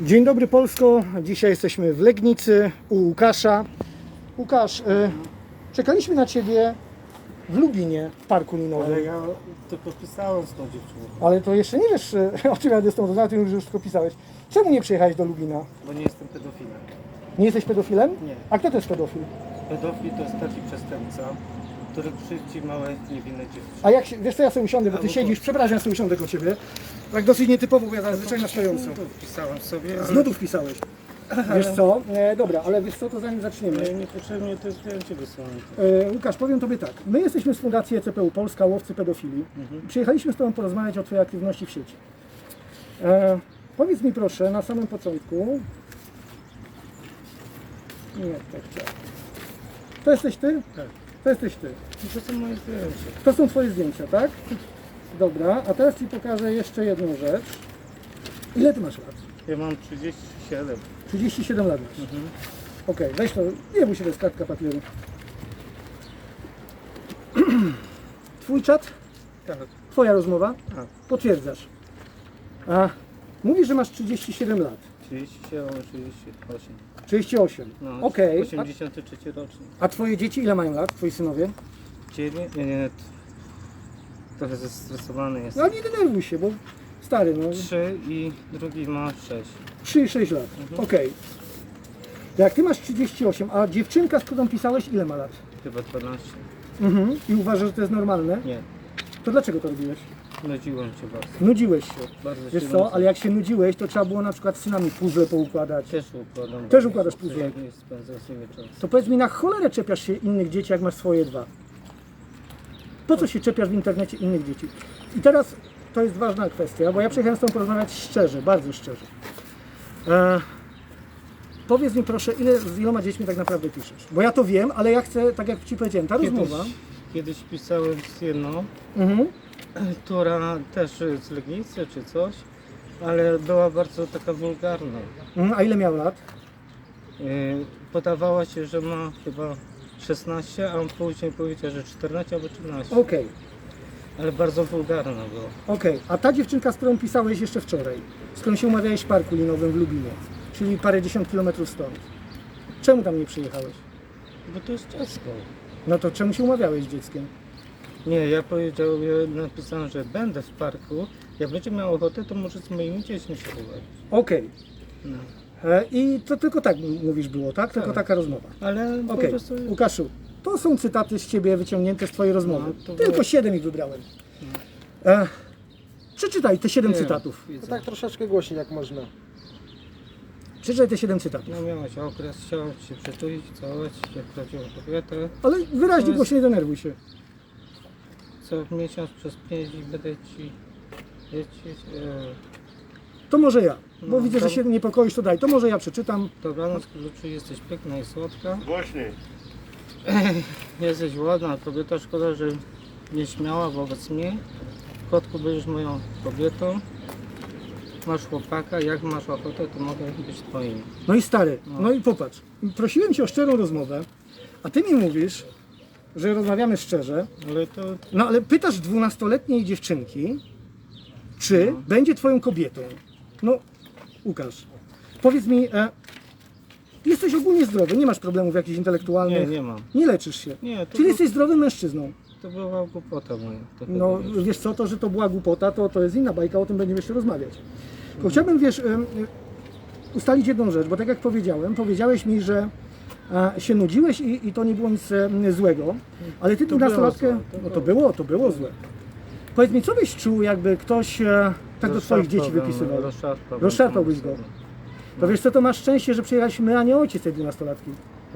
Dzień dobry Polsko. Dzisiaj jesteśmy w Legnicy u Łukasza. Łukasz, y, czekaliśmy na Ciebie w Lubinie w Parku Linowym. Ale ja tylko pisałem z tą dziewczyną, Ale to jeszcze nie wiesz, y, o czym jadę z tą rozmową, ty już wszystko pisałeś. Czemu nie przyjechałeś do Lubina? bo nie jestem pedofilem. Nie jesteś pedofilem? Nie. A kto to jest pedofil? Pedofil to jest taki przestępca, który krzywdzi małe, niewinne dziewczyny. A jak się, wiesz co, ja sobie usiądę, bo Ty to- siedzisz, przepraszam, ja sobie usiądę koło Ciebie. Tak dosyć nietypowo, bo ja zazwyczaj na stojąco. To Pisałem sobie, Z ale nudów pisałeś. Wiesz co, e, dobra, ale wiesz co, to zanim zaczniemy. nie, niepotrzebnie to zdjęcie wysłałem. E, Łukasz, powiem Tobie tak. My jesteśmy z Fundacji ECPU Polska, łowcy pedofili. Przyjechaliśmy z Tobą porozmawiać o Twojej aktywności w sieci. E, powiedz mi proszę, na samym początku... Nie, tak chciałem. To jesteś Ty? Tak. To jesteś Ty. No to są moje zdjęcia. To są Twoje zdjęcia, tak? Dobra, a teraz Ci pokażę jeszcze jedną rzecz. Ile Ty masz lat? Ja mam 37. 37 lat masz. Mhm. Okej, weź to, nie bój się, to jest kartka papieru. Twój czat? Tak, Twoja rozmowa? tak. Potwierdzasz. A mówisz, że masz 37 lat. 37, 38. 38. No, Okej. 83 rocznik. A, a twoje dzieci ile mają lat? Twoi synowie? 9, nie, nie, trochę zestresowany jest. No nie denerwuj się, bo stary, no 3 i drugi ma 6. 3 i 6 lat. Mhm. Okej. Jak ty masz 38, a dziewczynka, z którą pisałeś, ile ma lat? Chyba 12. Mhm. I uważasz, że to jest normalne? Nie, To dlaczego to robiłeś? nudziłem się bardzo. Nudziłeś się. Bardzo Wiesz się co, nudzę. ale jak się nudziłeś, to trzeba było na przykład z synami puzzle poukładać. Też układam. Też układasz spędzam z nimi czas. To powiedz mi, na cholerę czepiasz się innych dzieci, jak masz swoje dwa? Po co się czepiasz w internecie innych dzieci? I teraz to jest ważna kwestia, bo ja przyjechałem z Tobą porozmawiać szczerze, bardzo szczerze. E, powiedz mi proszę, ile, z iloma dziećmi tak naprawdę piszesz? Bo ja to wiem, ale ja chcę, tak jak Ci powiedziałem, ta rozmowa... kiedyś pisałem z jedną, Mhm. która też z Legnicy czy coś, ale była bardzo taka wulgarna. Mhm. A ile miał lat? Yy, Podawała się, że ma chyba 16, a on później powiedział, że 14 albo 13. Okej, Ale bardzo wulgarna była. okej. A ta dziewczynka, z którą pisałeś jeszcze wczoraj, z którą się umawiałeś w Parku Linowym w Lubinie, czyli parę dziesiąt kilometrów stąd, czemu tam nie przyjechałeś? Bo to jest dziecko. No to czemu się umawiałeś z dzieckiem? Nie, ja powiedział, ja napisałem, że będę w parku. Jak będzie miał ochotę, to może z moimi dziećmi się uwagi. Okej. No. E, I to tylko tak mówisz było, tak? Tylko Tak. taka rozmowa. Ale po Okej. prostu Łukaszu, to są cytaty z Ciebie wyciągnięte z Twojej rozmowy. No, Tylko było- siedem ich wybrałem. E, przeczytaj te siedem Nie, cytatów. widzę. Tak troszeczkę głośniej jak można. Przeczytaj te siedem cytatów. No miałaś okres, chciałem się przytulić, całować jak prawdziwą kobietę. Ale wyraźnie To jest- głośniej denerwuj się. Co miesiąc przez pięć dni będę ci lecieć. To może ja, bo No, widzę, to- że się niepokoisz, to daj. To może ja przeczytam. dobranoc, kluczy, jesteś piękna i słodka. Głośniej. Jesteś ładna kobieta, szkoda, że nieśmiała wobec mnie. Kotku, będziesz moją kobietą. Masz chłopaka, jak masz ochotę, to mogę być twoim. No i stary, No. no i popatrz. Prosiłem Cię o szczerą rozmowę, a Ty mi mówisz, że rozmawiamy szczerze, Ale to No ale pytasz dwunastoletniej dziewczynki, czy No. będzie twoją kobietą. No, Łukasz, powiedz mi, e, jesteś ogólnie zdrowy, nie masz problemów jakichś nie, intelektualnych, nie mam. nie leczysz się. Nie, to, Czyli był, jesteś zdrowym mężczyzną. to była głupota moja. To No chyba wiesz. wiesz co, to, że to była głupota, to, to jest inna bajka, o tym będziemy jeszcze rozmawiać. Tylko chciałbym, wiesz, em, ustalić jedną rzecz, bo tak jak powiedziałem, powiedziałeś mi, że e, się nudziłeś i, i to nie było nic złego, ale ty To było złe, to no to było. było, to było złe. Powiedz mi, co byś czuł, jakby ktoś e, tak do twoich dzieci wypisywał? Rozszarpałbym Rozszarpałbyś go. To wiesz co, to masz szczęście, że przyjechaliśmy, a nie ojciec tej dwunastolatki.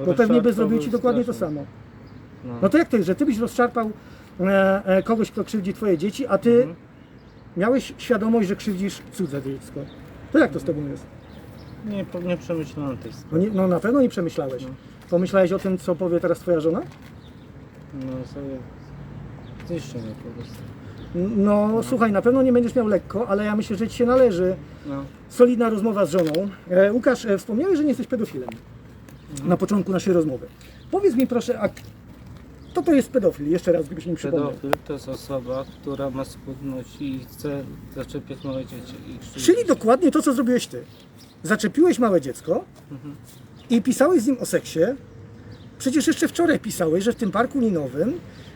Bo pewnie by zrobił ci dokładnie to samo. No. No to jak to jest, że ty byś rozszarpał e, e, kogoś, kto krzywdzi twoje dzieci, a ty Mhm. miałeś świadomość, że krzywdzisz cudze dziecko. To jak to z tobą jest? Nie, po- nie przemyślałem tej No, sprawy. nie, no na pewno nie przemyślałeś. No. Pomyślałeś o tym, co powie teraz twoja żona? No sobie zniszczy mnie po prostu. No, słuchaj, na pewno nie będziesz miał lekko, ale ja myślę, że ci się należy No. solidna rozmowa z żoną. E, Łukasz, e, wspomniałeś, że nie jesteś pedofilem na początku naszej rozmowy. Powiedz mi proszę, a kto to jest pedofil? Jeszcze raz, gdybyś mi przypomniał. Pedofil to jest osoba, która ma skłonność i chce zaczepiać małe dzieci. Czyli dokładnie to, co zrobiłeś ty. zaczepiłeś małe dziecko Mhm. i pisałeś z nim o seksie. Przecież jeszcze wczoraj pisałeś, że w tym parku linowym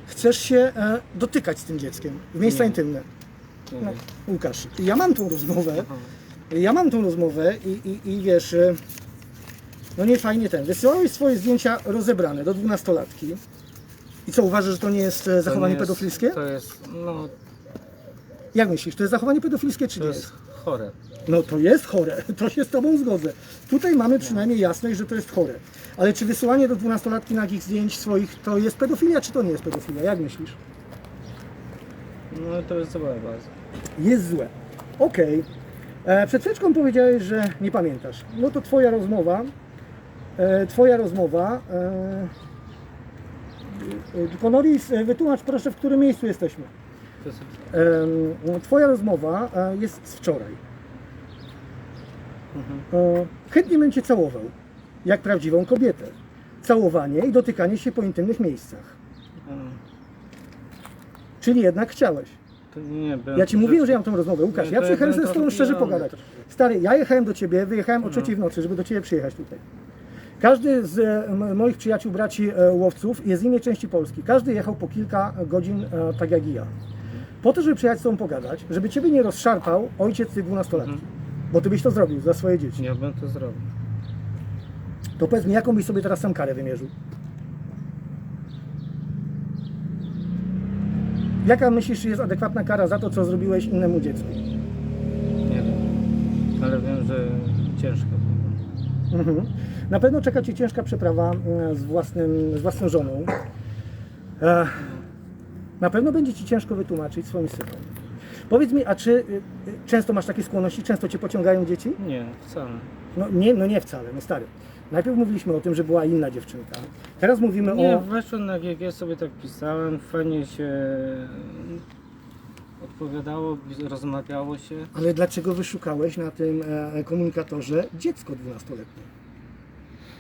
chcesz się e, dotykać z tym dzieckiem w miejsca Nie. intymne. No. Łukasz, ja mam tą rozmowę, ja mam tą rozmowę i, i, i wiesz, e, no nie fajnie ten, wysyłałeś swoje zdjęcia rozebrane do dwunastolatki. I co, uważasz, że to nie jest e, zachowanie pedofilskie? To jest, no, Jak myślisz, to jest zachowanie pedofilskie czy to nie jest jest? Chore. No to jest chore, to się z Tobą zgodzę. Tutaj mamy przynajmniej jasność, że to jest chore. Ale czy wysyłanie do dwunastolatki nagich zdjęć swoich to jest pedofilia, czy to nie jest pedofilia? Jak myślisz? No to jest złe bardzo. Jest złe. Okej. E, Przed chwileczką powiedziałeś, że nie pamiętasz. No to Twoja rozmowa, e, Twoja rozmowa. E, e, Ponoris, e, wytłumacz proszę, w którym miejscu jesteśmy. Em, Twoja rozmowa e, jest z wczoraj. mhm. E, Chętnie bym Cię całował, jak prawdziwą kobietę. Całowanie i dotykanie się po intymnych miejscach. Mm. Czyli jednak chciałeś. Nie, byłem Ja Ci mówiłem, że ja mam tą rozmowę. Łukasz, Nie, ja przyjechałem ze z Tobą szczerze pijany pogadać. troszkę. Stary, ja jechałem do Ciebie, wyjechałem o No. trzeciej w nocy, żeby do Ciebie przyjechać tutaj. Każdy z e, moich przyjaciół, braci łowców jest z innej części Polski. Każdy jechał po kilka godzin, tak jak i ja. Po to, żeby przyjechać z Tobą pogadać, żeby Ciebie nie rozszarpał ojciec tych dwunastolatki. Mhm. Bo Ty byś to zrobił za swoje dzieci. Ja bym to zrobił. To powiedz mi, jaką byś sobie teraz sam karę wymierzył? Jaka myślisz, jest adekwatna kara za to, co zrobiłeś innemu dziecku? Nie wiem. Ale wiem, że ciężko. Mhm. Na pewno czeka Cię ciężka przeprawa e, z, własnym, z własną żoną. E, na pewno będzie ci ciężko wytłumaczyć swoim synom. Powiedz mi, a czy y, y, często masz takie skłonności? Często cię pociągają dzieci? Nie, wcale. No nie, no nie wcale, no stary. Najpierw mówiliśmy o tym, że była inna dziewczynka. Teraz mówimy Nie, o. weszłem na no, GG, sobie tak pisałem, fajnie się odpowiadało, rozmawiało się. Ale dlaczego wyszukałeś na tym e, komunikatorze dziecko 12-letnie?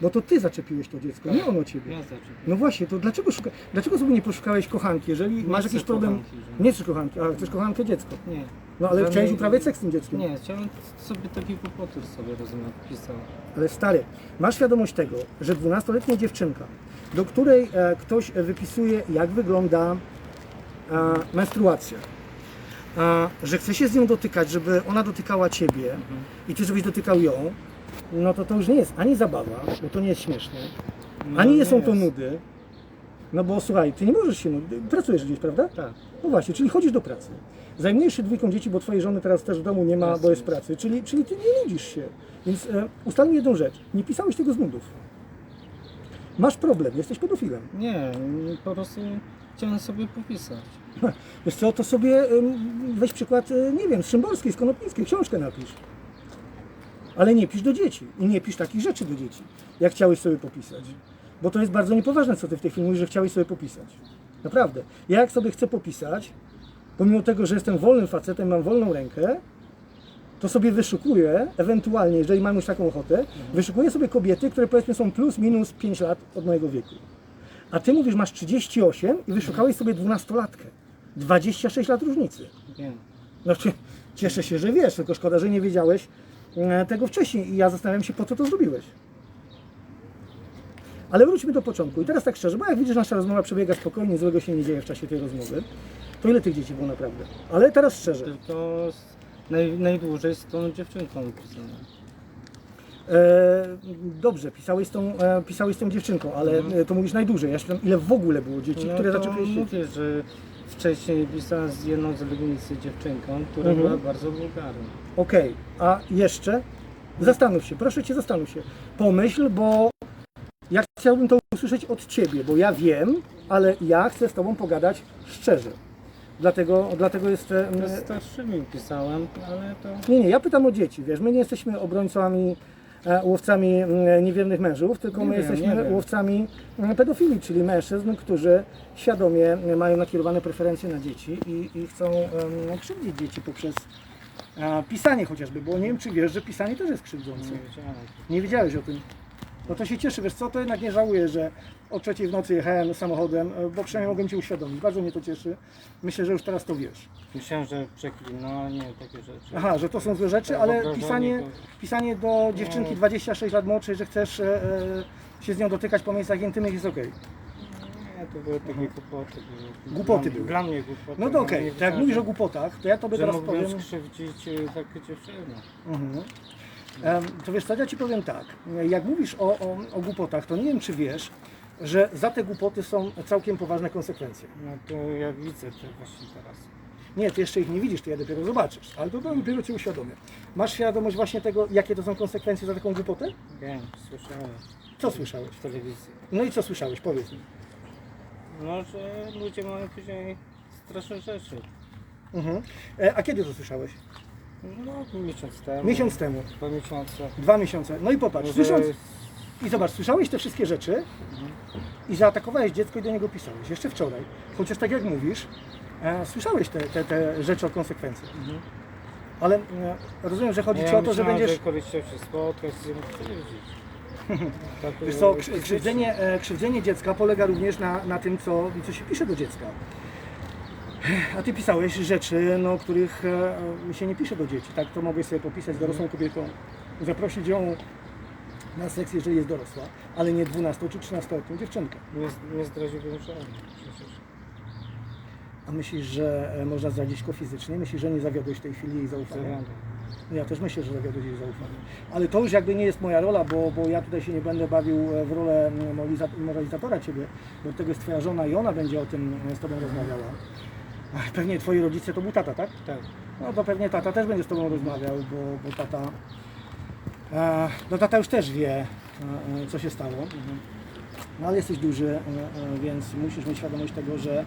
No to ty zaczepiłeś to dziecko, nie ono ciebie. Ja zaczepiłem. No właśnie, to dlaczego, szuka... dlaczego sobie nie poszukałeś kochanki, jeżeli Nie masz chcę jakiś problem? kochanki, że- Nie chcesz kochanki, ale chcesz kochankę dziecko. Nie. No ale Żadnej- chciałeś uprawiać seks z tym dzieckiem. Nie, chciałem sobie taki głupoty sobie rozumiem pisał. Ale stary, masz świadomość tego, że 12-letnia dziewczynka, do której e, ktoś wypisuje, jak wygląda e, menstruacja, e, że chce się z nią dotykać, żeby ona dotykała ciebie mhm. i ty żebyś dotykał ją, no to to już nie jest ani zabawa, bo to nie jest śmieszne, No, ani nie są to jest. nudy. No bo słuchaj, ty nie możesz się nudzić, pracujesz gdzieś, prawda? Tak. No właśnie, czyli chodzisz do pracy. Zajmujesz się dwójką dzieci, bo twojej żony teraz też w domu nie ma, bo jest pracy. Czyli, czyli ty nie nudzisz się. Więc e, ustalmy jedną rzecz. Nie pisałeś tego z nudów. Masz problem, jesteś pedofilem. Nie, po prostu chciałem sobie popisać. Wiesz co, to sobie em, weź przykład, e, nie wiem, z Szymborskiej, z Konopnickiej, książkę napisz. Ale nie pisz do dzieci i nie pisz takich rzeczy do dzieci, jak chciałeś sobie popisać. Bo to jest bardzo niepoważne, co ty w tej chwili mówisz, że chciałeś sobie popisać. Naprawdę. Ja jak sobie chcę popisać, pomimo tego, że jestem wolnym facetem, mam wolną rękę, to sobie wyszukuję, ewentualnie, jeżeli mam już taką ochotę, wyszukuję sobie kobiety, które powiedzmy są plus minus 5 lat od mojego wieku. A ty mówisz, masz 38 i wyszukałeś sobie 12-latkę. 26 lat różnicy. Wiem. Znaczy, cieszę się, że wiesz, tylko szkoda, że nie wiedziałeś tego wcześniej i ja zastanawiam się, po co to zrobiłeś. Ale wróćmy do początku. I teraz tak szczerze, bo jak widzisz, nasza rozmowa przebiega spokojnie, złego się nie dzieje w czasie tej rozmowy. To ile tych dzieci było naprawdę? Ale teraz szczerze. Tylko z, naj, najdłużej z tą dziewczynką pisałem. E, dobrze, pisałeś z, tą, e, pisałeś z tą dziewczynką, ale e, to mówisz najdłużej. Ja się pytam, ile w ogóle było dzieci, które Mhm. no to zaczęły się... mówię, że wcześniej pisałem z jedną z Legnicy dziewczynką, która Mhm. była bardzo wulgarna. Okej, a jeszcze? Zastanów się, proszę Cię, zastanów się. Pomyśl, bo ja chciałbym to usłyszeć od Ciebie, bo ja wiem, ale ja chcę z Tobą pogadać szczerze. Dlatego, dlatego jest... e, Z starszymi pisałem, ale to... Nie, nie, ja pytam o dzieci, wiesz, my nie jesteśmy obrońcami, łowcami mm, niewiernych mężów, tylko my jesteśmy łowcami mm, pedofili, czyli mężczyzn, którzy świadomie mają nakierowane preferencje na dzieci i, i chcą um, krzywdzić dzieci poprzez e, pisanie chociażby, bo nie wiem, czy wiesz, że pisanie też jest krzywdzące. Nie wiedziałeś o tym. No to się cieszę, wiesz co, to jednak nie żałuję, że o trzeciej w nocy jechałem samochodem, e, bo przynajmniej mogłem Cię uświadomić. Bardzo mnie to cieszy. Myślę, że już teraz to wiesz. Myślałem, że przeklinał, ale nie, takie rzeczy. Aha, że to są złe rzeczy, Tak, ale pisanie, pisanie do dziewczynki Nie. 26 lat młodszej, że chcesz e, e, się z nią dotykać po miejscach intymnych jest okej. Nie, to były takie głupoty. Były. Głupoty były. Dla mnie głupoty. No to okej, to jak mówisz o głupotach, to ja Tobie że teraz mógłbym powiem... skrzywdzić e, takie dziewczyny. Mhm. To wiesz co, ja Ci powiem tak, jak mówisz o, o, o głupotach, to nie wiem czy wiesz, że za te głupoty są całkiem poważne konsekwencje. No to ja widzę to właśnie teraz. Nie, Ty jeszcze ich nie widzisz, Ty je dopiero zobaczysz, ale to dopiero Cię uświadomię. Masz świadomość właśnie tego, jakie to są konsekwencje za taką głupotę? Wiem, słyszałem Co słyszałeś? w telewizji. No i co słyszałeś, powiedz mi. No, że ludzie mają później straszne rzeczy. Mhm. E, A kiedy to słyszałeś? No, miesiąc temu. Miesiąc temu, Dwa miesiące. dwa miesiące. No i popatrz, Może- słysząc, i zobacz, słyszałeś te wszystkie rzeczy i zaatakowałeś dziecko i do niego pisałeś, jeszcze wczoraj. Chociaż tak jak mówisz, e, słyszałeś te, te, te rzeczy o konsekwencjach. Mhm. Ale e, rozumiem, że chodzi Ci o to, że myślałem, będziesz... że koleś chciał się spotkać z nim. Tak, Wiesz e, co, krzy- fizycznie. krzywdzenie, e, krzywdzenie dziecka polega również na, na tym, co, co się pisze do dziecka. A ty pisałeś rzeczy, no, których e, się nie pisze do dzieci. Tak to mogłeś sobie popisać z dorosłą kobietą, zaprosić ją na seks, jeżeli jest dorosła, ale nie 12 czy 13-letnią dziewczynkę. Nie, nie zdradziłbym. Przecież. A myślisz, że e, można zdradzić go fizycznie? Myślisz, że nie zawiodłeś w tej chwili jej zaufania? Zawiodłem. Ja też myślę, że zawiodłeś jej zaufanie. Ale to już jakby nie jest moja rola, bo, bo ja tutaj się nie będę bawił e, w rolę mm, moraliza- moralizatora Ciebie, bo tego jest Twoja żona i ona będzie o tym e, z Tobą rozmawiała. Ach, Pewnie Twoi rodzice to był tata, tak? Tak. No to pewnie tata też będzie z Tobą rozmawiał, bo, bo tata... E, no tata już też wie, e, e, co się stało. No ale jesteś duży, e, e, więc musisz mieć świadomość tego, że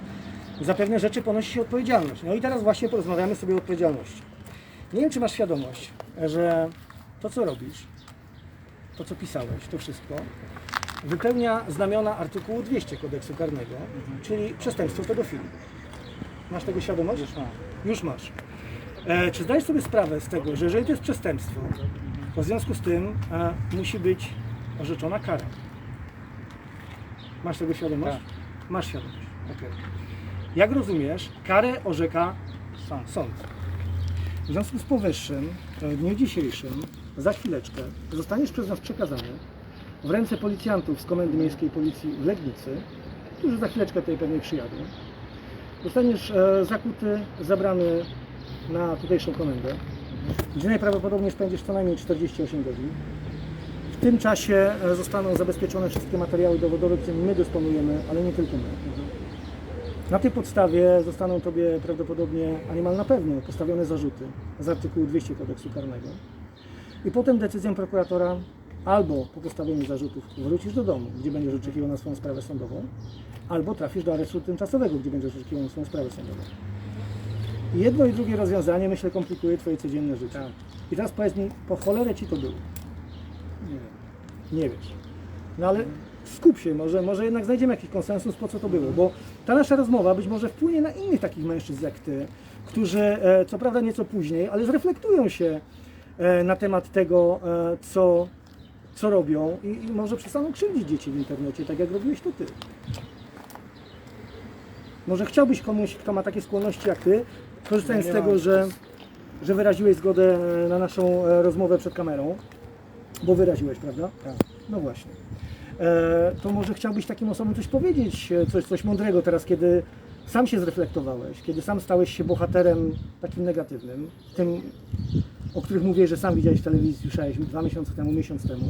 za pewne rzeczy ponosi się odpowiedzialność. No i teraz właśnie porozmawiamy sobie o odpowiedzialności. Nie wiem, czy masz świadomość, że to, co robisz, to, co pisałeś, to wszystko, wypełnia znamiona artykułu 200 kodeksu karnego, czyli przestępstwo pedofilii. Masz tego świadomość? Już mam. Już masz. E, czy zdajesz sobie sprawę z tego, że jeżeli to jest przestępstwo, to w związku z tym e, musi być orzeczona kara? Masz tego świadomość? Tak. Masz świadomość. Okej. Jak rozumiesz, karę orzeka Sam. sąd. W związku z powyższym, e, w dniu dzisiejszym, za chwileczkę, zostaniesz przez nas przekazany w ręce policjantów z Komendy Miejskiej Policji w Legnicy, którzy za chwileczkę tutaj pewnie przyjadą. Zostaniesz e, zakuty, zabrany na tutejszą komendę, gdzie najprawdopodobniej spędzisz co najmniej 48 godzin. W tym czasie e, zostaną zabezpieczone wszystkie materiały dowodowe, którymi my dysponujemy, ale nie tylko my. Na tej podstawie zostaną Tobie prawdopodobnie, a niemal na pewno, postawione zarzuty z artykułu 200 kodeksu karnego. I potem decyzją prokuratora albo po postawieniu zarzutów wrócisz do domu, gdzie będziesz oczekiwał na swoją sprawę sądową, albo trafisz do aresztu tymczasowego, gdzie będziesz oczekiwał na swoją sprawę sądową. I jedno i drugie rozwiązanie, myślę, komplikuje Twoje codzienne życie. Tak. I teraz powiedz mi, po cholerę Ci to było? Nie wiem. Nie wiesz. No ale skup się, może, może jednak znajdziemy jakiś konsensus, po co to było, bo ta nasza rozmowa być może wpłynie na innych takich mężczyzn jak Ty, którzy e, co prawda nieco później, ale zreflektują się e, na temat tego, e, co, co robią i, i może przestaną krzywdzić dzieci w internecie, tak jak robiłeś to Ty. Może chciałbyś komuś, kto ma takie skłonności jak Ty, korzystając z tego, że, że wyraziłeś zgodę e, na naszą e, rozmowę przed kamerą, bo wyraziłeś, prawda? Tak. No właśnie. E, to może chciałbyś takim osobom coś powiedzieć, e, coś, coś mądrego teraz, kiedy sam się zreflektowałeś, kiedy sam stałeś się bohaterem takim negatywnym, tym, o których mówiłeś, że sam widziałeś w telewizji, słyszałeś dwa miesiące temu, miesiąc temu,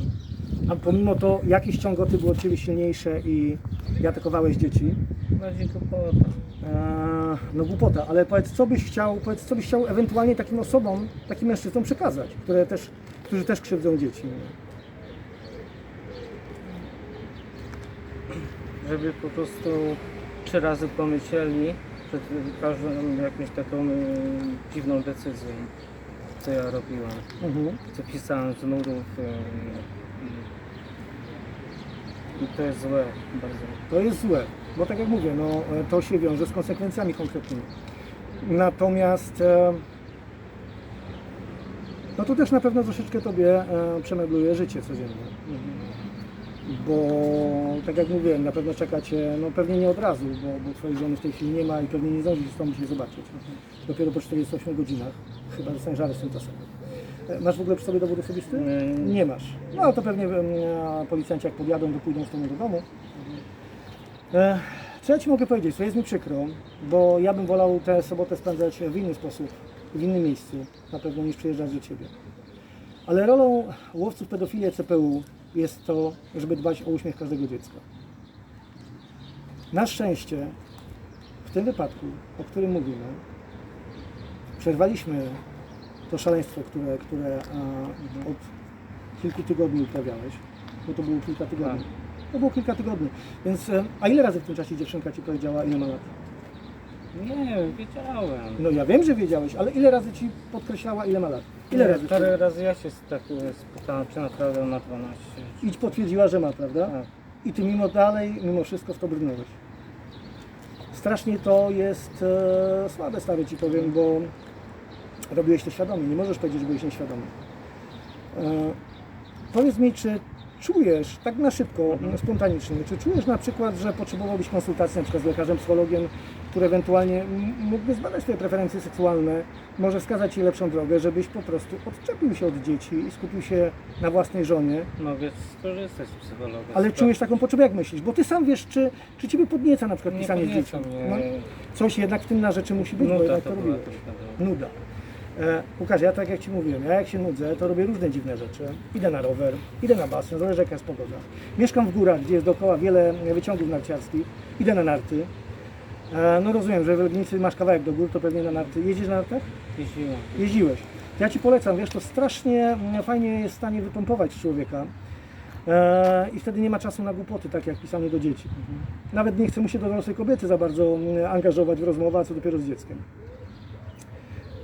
a pomimo to jakieś ciągoty były od Ciebie silniejsze i, i atakowałeś dzieci. Bardziej głupota. Eee, no głupota, ale powiedz, co byś chciał, powiedz, co byś chciał ewentualnie takim osobom, takim mężczyznom przekazać, które też, którzy też krzywdzą dzieci. Żeby po prostu trzy razy pomyśleli przed każdą jakąś taką y, dziwną decyzją, co ja robiłem. Mhm. Co pisałem z nurów. y, I to jest złe bardzo. To jest złe, bo tak jak mówię, no, to się wiąże z konsekwencjami konkretnymi. Natomiast no to też na pewno troszeczkę Tobie przemebluje życie codzienne. Bo tak jak mówiłem, na pewno czekacie, no pewnie nie od razu, bo, bo twojej żony w tej chwili nie ma i pewnie nie zdążysz z tobą się zobaczyć. Dopiero po 48 godzinach, chyba dostaniesz areszt tymczasowym. E, Masz w ogóle przy sobie dowód osobisty? Nie. Masz. No to pewnie e, policjanci jak podjadą, to pójdą z tobą do domu. E, co ja Ci mogę powiedzieć? Co jest mi przykro, bo ja bym wolał tę sobotę spędzać w inny sposób, w innym miejscu, na pewno niż przyjeżdżać do Ciebie. Ale rolą łowców pedofilii CPU jest to, żeby dbać o uśmiech każdego dziecka. Na szczęście, w tym wypadku, o którym mówimy, przerwaliśmy to szaleństwo, które, które a, od kilku tygodni uprawiałeś, bo to było kilka tygodni. To było kilka tygodni. Więc, e, a ile razy w tym czasie dziewczynka Ci powiedziała, ile ma lat? Nie, wiedziałem. No ja wiem, że wiedziałeś, ale ile razy Ci podkreślała, ile ma lat? Ile razy? Parę razy ja się tak spytałem, czy naprawdę ma 12. I potwierdziła, że ma, prawda? Tak. I Ty mimo dalej, mimo wszystko w to brnąłeś. Strasznie to jest e, słabe, stary Ci powiem, bo robiłeś to świadomie. Nie możesz powiedzieć, że byłeś nieświadomy. E, powiedz mi, czy czujesz, tak na szybko, Mhm. spontanicznie, czy czujesz na przykład, że potrzebowałbyś konsultacji na przykład z lekarzem, psychologiem, który ewentualnie mógłby zbadać Twoje preferencje seksualne, może wskazać Ci lepszą drogę, żebyś po prostu odczepił się od dzieci i skupił się na własnej żonie, Mogę skorzystać z psychologa. ale czujesz taką potrzebę, jak myślisz? Bo ty sam wiesz, czy, czy ciebie podnieca na przykład Nie pisanie z podnieca dzieciom. mnie. No, coś jednak w tym na rzeczy musi być, bo Nuda jednak to to była robiłeś. świadome. Nuda. E, Łukasz, ja tak jak Ci mówiłem, ja jak się nudzę, to robię różne dziwne rzeczy. Idę na rower, idę na basen, zależy jaka jest pogoda. Mieszkam w górach, gdzie jest dookoła wiele wyciągów narciarskich. Idę na narty. E, no rozumiem, że w Legnicy masz kawałek do gór, to pewnie na narty. Jeździsz na nartach? Jeździłem. Jeździłeś. Ja Ci polecam, wiesz, to strasznie mm, fajnie jest w stanie wypompować człowieka. E, I wtedy nie ma czasu na głupoty, tak jak pisanie do dzieci. Nawet nie chce mu się do dorosłej kobiety za bardzo mm, angażować w rozmowę, a co dopiero z dzieckiem.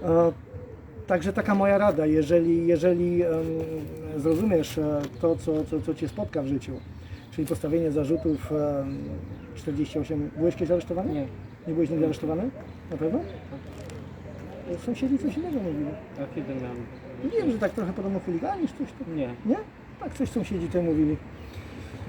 E, Także taka moja rada, jeżeli, jeżeli zrozumiesz e, to, co, co, co Cię spotka w życiu, czyli postawienie zarzutów 48, byłeś kiedyś aresztowany? Nie. Nie byłeś nigdy aresztowany? Na pewno? Sąsiedzi coś innego mówili. A kiedy miałem? Wiem, że tak trochę podobno chuliganisz coś tam. Nie. Nie? Tak coś sąsiedzi tutaj mówili.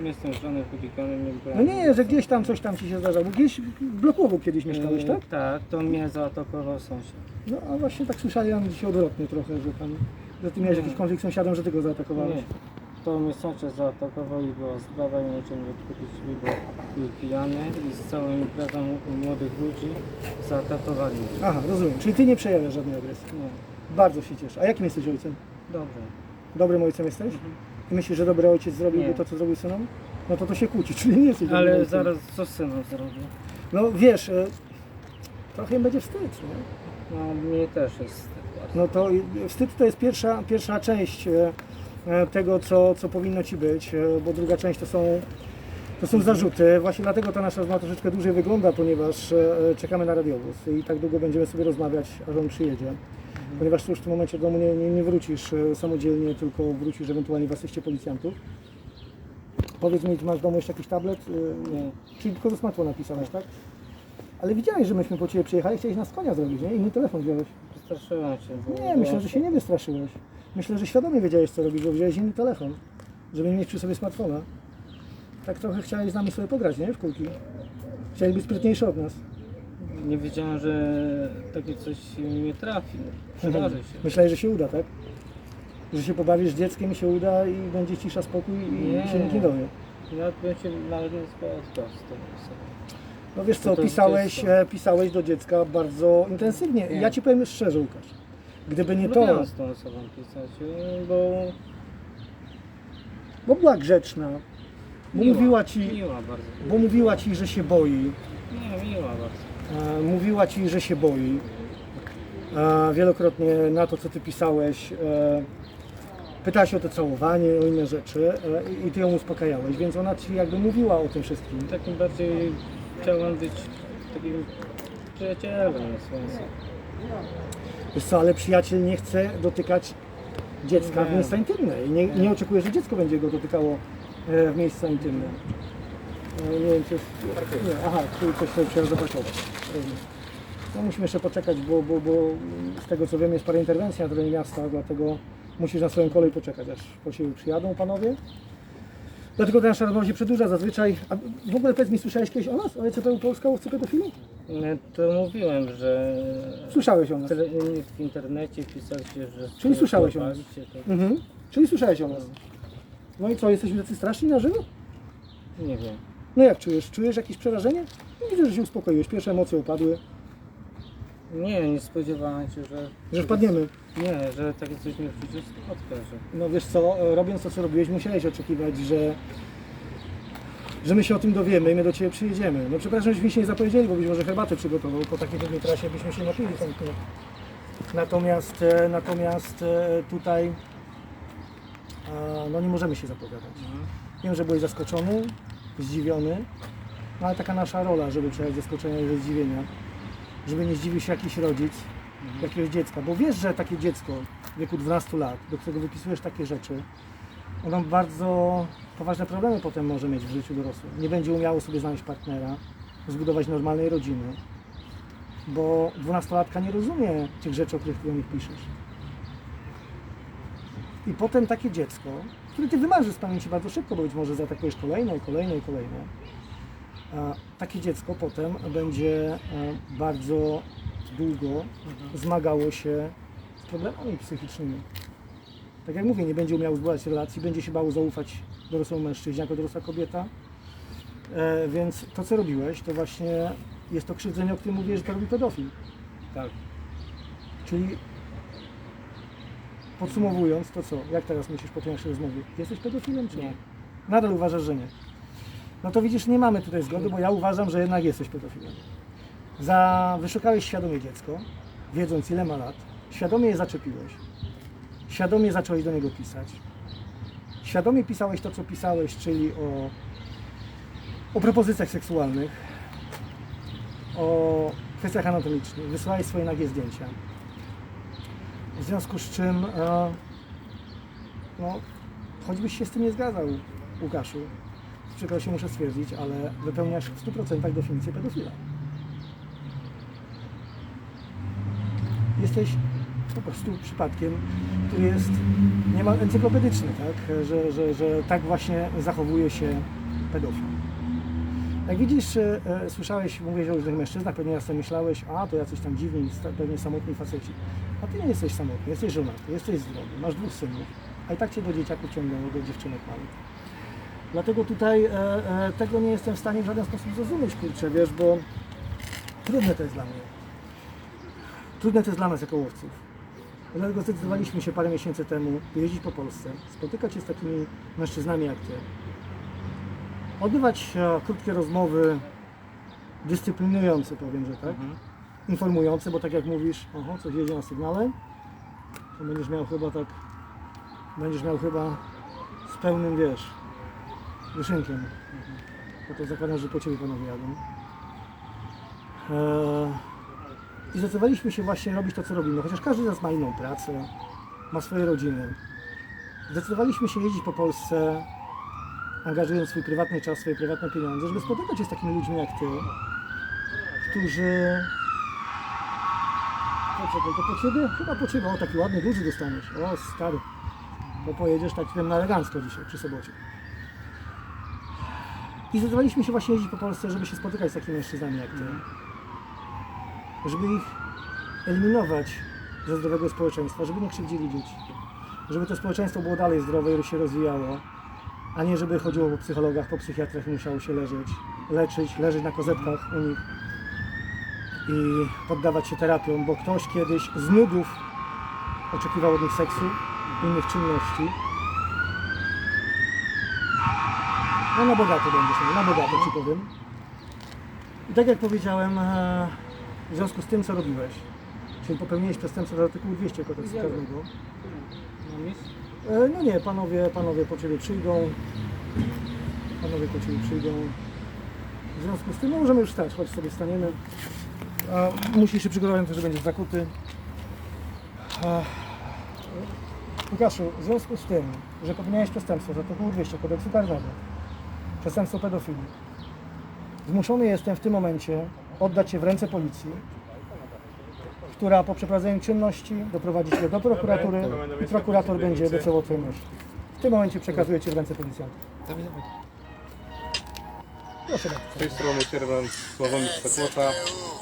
Nie jestem żadnym chuliganem. Nie No brałem. nie, że gdzieś tam coś tam ci się zdarzało. Gdzieś Blokowo kiedyś mieszkałeś, E, tak? Tak, to mnie zaatakował sąsiad. No a właśnie tak słyszałem dzisiaj odwrotnie trochę, że tam, że ty miałeś jakiś konflikt z sąsiadem, że ty go zaatakowałeś. Nie. To mnie sąsiad zaatakował i była sprawa i niczym bo był pijany i z całą imprezą młodych ludzi zaatakowali. Aha, rozumiem. Czyli ty nie przejawiasz żadnej agresji. Nie. Bardzo się cieszę. A jakim jesteś ojcem? Dobrze. Dobrym ojcem jesteś? I myślisz, że dobry ojciec zrobiłby Nie. to, co zrobił synom? No to to się kłóci, czyli nie jesteś dobrym Ale ojcem. zaraz co synem zrobię? No wiesz, e, trochę im będzie wstyd, nie? No mnie też jest bardzo. No to wstyd to jest pierwsza, pierwsza część e, tego, co, co powinno Ci być, e, bo druga część to są, to są zarzuty. Właśnie dlatego ta nasza rozmowa troszeczkę dłużej wygląda, ponieważ e, czekamy na radiowóz i tak długo będziemy sobie rozmawiać, aż on przyjedzie. Ponieważ już w tym momencie do domu nie, nie, nie wrócisz e, samodzielnie, tylko wrócisz ewentualnie w asyście policjantów. Powiedz mi, czy masz w domu jeszcze jakiś tablet? E, Nie. Czyli tylko do smartfona napisałeś, tak? Ale widziałeś, że myśmy po Ciebie przyjechali, chciałeś nas konia zrobić, nie? Inny telefon wziąłeś. Wystraszyłem się. Bo Nie, myślę, że się nie wystraszyłeś. Myślę, że świadomie wiedziałeś, co robisz, bo wziąłeś inny telefon, żeby nie mieć przy sobie smartfona. Tak trochę chciałeś z nami sobie pograć, nie? W kulki. Chciałeś być sprytniejszy od nas. Nie wiedziałem, że takie coś mnie trafi. Przydarzy się. Myślałeś, że się uda, tak? Że się pobawisz z dzieckiem i się uda i będzie cisza, spokój i Nie. się nikt nie dowie. Ja bym się nawet nie spotkał z osobą. No wiesz co, pisałeś, e, pisałeś do dziecka bardzo intensywnie. Nie. Ja Ci powiem szczerze, Łukasz. Gdyby nie to, Lubiłem z tą osobą pisać, y, bo bo była grzeczna, bo miła, mówiła Ci, Miła bardzo. bo mówiła Ci, że się boi, Nie, miła bardzo. E, Mówiła ci, że się boi. E, Wielokrotnie na to, co ty pisałeś, e, pytała się o to całowanie, o inne rzeczy e, i- i ty ją uspokajałeś, więc ona ci jakby mówiła o tym wszystkim. Takim bardziej chciałem być takim przyjacielem swoim sobie. Wiesz co, ale przyjaciel nie chce dotykać dziecka w Nie. miejsca intymne i nie, nie oczekuje, że dziecko będzie go dotykało e, w miejsca intymne. E, Nie wiem, czy... Nie, aha, tu coś sobie zapakować. Rozumiem. No musimy jeszcze poczekać, bo, bo, bo z tego co wiem jest parę interwencji na terenie miasta, dlatego musisz na swoją kolej poczekać, aż po siebie przyjadą panowie. Dlatego ta nasza rozmowa się przedłuża zazwyczaj. A w ogóle powiedz mi, słyszałeś kiedyś o nas? O ECPU Polska, łowcy pedofilów? E, To mówiłem, że Słyszałeś o nas. tyle- w internecie pisaliście, że... Czyli słyszałeś o nas? chłopaliście, to Mhm. Czyli słyszałeś o nas. No i co, jesteśmy tacy straszni na żywo? Nie wiem. No jak czujesz? Czujesz jakieś przerażenie? No Widzę, że się uspokoiłeś. Pierwsze emocje upadły. Nie, nie spodziewałem się, że... Że wpadniemy. Nie, że takie coś mnie w życiu spotka, że... No wiesz co, e, robiąc to, co robiłeś, musiałeś oczekiwać, że, że my się o tym dowiemy i my do Ciebie przyjedziemy. No przepraszam, żeśmy się nie zapowiedzieli, bo być może herbatę przygotował. Po takiej długiej trasie byśmy się napili chętnie. Natomiast, e, natomiast e, tutaj no nie możemy się zapowiadać. Wiem, że byłeś zaskoczony, zdziwiony, no ale taka nasza rola, żeby przejąć zaskoczenia i ze zdziwienia. Żeby nie zdziwił się jakiś rodzic, jakiegoś dziecka, bo wiesz, że takie dziecko w wieku 12 lat, do którego wypisujesz takie rzeczy, ono bardzo poważne problemy potem może mieć w życiu dorosłym. Nie będzie umiało sobie znaleźć partnera, zbudować normalnej rodziny, bo dwunastolatka nie rozumie tych rzeczy, o których ty do nich piszesz. I potem takie dziecko, które ty wymarzysz z pamięci bardzo szybko, bo być może zaatakujesz kolejne, i kolejne i kolejne, takie dziecko potem będzie e, bardzo długo zmagało się z problemami psychicznymi. Tak jak mówię, nie będzie umiał zbudować relacji, będzie się bał zaufać dorosłemu mężczyźnie jako dorosła kobieta. E, więc to, co robiłeś, to właśnie jest to krzywdzenie, o którym mówię, że to robi pedofil. Tak. Czyli podsumowując, to co? Jak teraz myślisz po tej naszej rozmowie? Jesteś pedofilem czy nie? Nie. Nadal uważasz, że nie. No to widzisz, nie mamy tutaj zgody, bo ja uważam, że jednak jesteś pedofilem. Za... Wyszukałeś świadomie dziecko, wiedząc ile ma lat, świadomie je zaczepiłeś, świadomie zacząłeś do niego pisać, świadomie pisałeś to, co pisałeś, czyli o, o propozycjach seksualnych, o kwestiach anatomicznych, wysyłałeś swoje nagie zdjęcia. W związku z czym, e, no, choćbyś się z tym nie zgadzał, Łukaszu, z przykrością muszę stwierdzić, ale wypełniasz w 100% definicję pedofila. Jesteś po prostu przypadkiem, który jest niemal encyklopedyczny, tak? Że, że, że tak właśnie zachowuje się pedofil. Jak widzisz, e, słyszałeś, mówiłeś o różnych mężczyznach, pewnie ja sobie myślałeś, a to jacyś tam dziwni, pewnie samotni faceci. A ty nie jesteś samotny, jesteś żonaty, jesteś zdrowy, masz dwóch synów, a i tak cię do dzieciaków ciągnęło, do dziewczynek małych. Dlatego tutaj e, e, tego nie jestem w stanie w żaden sposób zrozumieć, kurczę, wiesz, bo trudne to jest dla mnie. Trudne to jest dla nas jako łowców. Dlatego zdecydowaliśmy się parę miesięcy temu jeździć po Polsce, spotykać się z takimi mężczyznami jak ty. Odbywać e, krótkie rozmowy, dyscyplinujące powiem, że tak, Mhm. informujące, bo tak jak mówisz, oho, coś jedzie na sygnale, to będziesz miał chyba tak, będziesz miał chyba z pełnym, wiesz, wyszynkiem. Bo to zakładam, że po Ciebie panowie jadą. Eee, I zdecydowaliśmy się właśnie robić to, co robimy, chociaż każdy z nas ma inną pracę, ma swoje rodziny. Zdecydowaliśmy się jeździć po Polsce, angażując swój prywatny czas, swoje prywatne pieniądze, żeby spotykać się z takimi ludźmi jak Ty, którzy... Poczekaj, to po Ciebie? Chyba po Ciebie. O, taki ładny, duży dostaniesz. O, stary. Bo pojedziesz tak wiem, na elegancko dzisiaj, przy sobocie. I zdecydowaliśmy się właśnie jeździć po Polsce, żeby się spotykać z takimi mężczyznami jak Ty. Żeby ich eliminować ze zdrowego społeczeństwa, żeby nie krzywdzili dzieci. Żeby to społeczeństwo było dalej zdrowe i się rozwijało, a nie żeby chodziło po psychologach, po psychiatrach i musiało się leżeć, leczyć, leżeć na kozetkach u nich i poddawać się terapiom, bo ktoś kiedyś z nudów oczekiwał od nich seksu, innych czynności. No na bogato będziesz na bogato ci powiem. I tak jak powiedziałem, e, w związku z tym, co robiłeś, czyli popełniłeś przestępstwo z artykułu 200 kodeksu karnego, No nic? E, No nie, panowie, panowie po ciebie przyjdą. Panowie po ciebie przyjdą. W związku z tym no możemy już stać, chodź sobie staniemy. A, musisz się przygotować na to, że będziesz zakuty. A, Łukaszu, w związku z tym, że popełniałeś przestępstwo z artykułu 200 kodeksu karnego, przestępstwo pedofilii, zmuszony jestem w tym momencie oddać się w ręce policji, która po przeprowadzeniu czynności doprowadzi cię do prokuratury i prokurator będzie decydował o twojej. W tym momencie przekazuję cię w ręce policjantów. Z tej strony sierwant Sławomir Stokłota.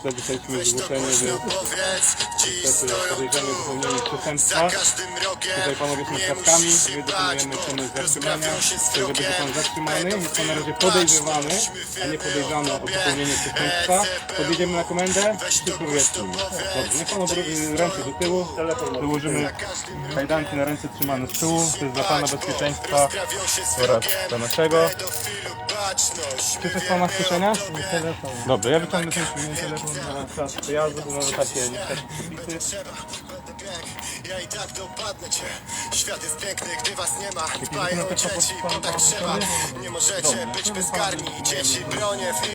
Wtedy dostaliśmy zgłoszenie, że niestety podejrzenie popełnienie przestępstwa. Tutaj panowie są świadkami, my dokonujemy czynu zatrzymania. Także będzie pan zatrzymany, jest pan na razie podejrzewany, a nie podejrzany o popełnienie przestępstwa. Podjedziemy na komendę, wszystko wyjaśnimy. Dobrze, niech pan obróci ręce do tyłu, wyłożymy kajdanki na ręce trzymane z tyłu, to jest dla pana bezpieczeństwa oraz dla naszego. Czy coś pan ma słyszenia? Telefon. Dobrze, ja wyciągnę ten mój telefon na czas przejazdu, bo mamy takie przepisy. Ja i tak dopadnę cię Świat jest piękny, gdy was nie ma Jakie Dbaj o dzieci, bo tak trzeba Nie możecie być bezkarni Dzieci bronię w